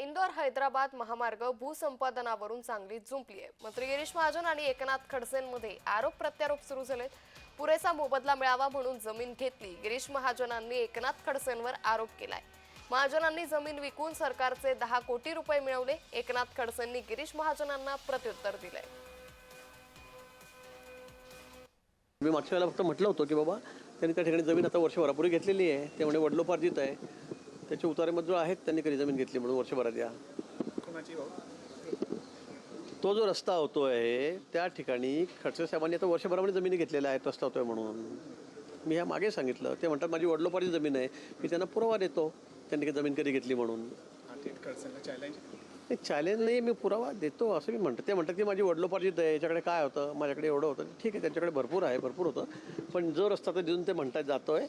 इंदोर हैदराबाद महामार्ग भूसंपादनावरून चांगली जुंपली आहे. मंत्री गिरीश महाजन आणि एकनाथ खडसेंमध्ये आरोप प्रत्यारोप सुरू झालेत. पुरेसा मोबदला मिळावा म्हणून जमीन घेतली. गिरीश महाजनांनी एकनाथ खडसेंवर आरोप केलाय. महाजनांनी जमीन विकून सरकारचे दहा कोटी रुपये मिळवले. एकनाथ खडसेंनी गिरीश महाजनांना प्रत्युत्तर दिलंय. मी मागच्या वेळेला फक्त म्हटलं होतं की बाबा त्यांनी त्या ठिकाणी जमीन आता वर्षभरापूर्वी घेतलेली आहे. त्यामुळे वडलोपार्जित आहे. त्याच्या उतारेमध्ये जो आहेत त्यांनी कधी जमीन घेतली म्हणून वर्षभरात या. तो जो रस्ता होतोय त्या ठिकाणी खडसे साहेबांनी आता वर्षभरामध्ये जमिनी घेतलेल्या आहेत रस्ता होतोय म्हणून. मी ह्या मागे सांगितलं ते म्हणतात माझी वडलोपार्जित जमीन आहे मी त्यांना पुरावा देतो त्यांनी जमीन कधी घेतली म्हणून. चॅलेंज नाही चॅलेंज नाही मी पुरावा देतो असं मी म्हणतो. ते म्हणतात की माझी वडलोपार्जित आहे याच्याकडे काय होतं? माझ्याकडे एवढं होतं. ठीक आहे त्यांच्याकडे भरपूर आहे भरपूर होतं. पण जो रस्ता तर देऊन ते म्हणतात जातोय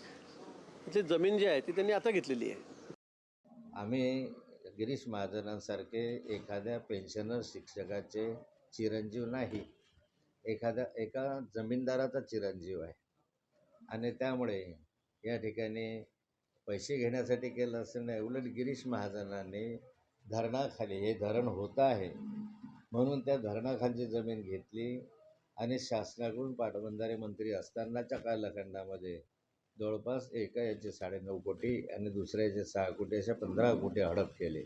तिथली जमीन जी आहे ती त्यांनी आता घेतलेली आहे. आम्ही गिरीश महाजनांसारखे एखाद्या पेन्शनर शिक्षकाचे चिरंजीव नाही. एखाद्या एका जमीनदाराचा चिरंजीव आहे. आणि त्यामुळे या ठिकाणी पैसे घेण्यासाठी केलं असं नाही उलट गिरीश महाजनांनी धरणाखाली हे धरण होतं आहे. म्हणून त्या धरणाखालची जमीन घेतली आणि शासनाकडून पाटबंधारे मंत्री असतानाच्या कालखंडामध्ये जवळपास एका याचे साडेनऊ कोटी आणि दुसऱ्या याचे सहा कोटी अशा पंधरा कोटी हडप केले.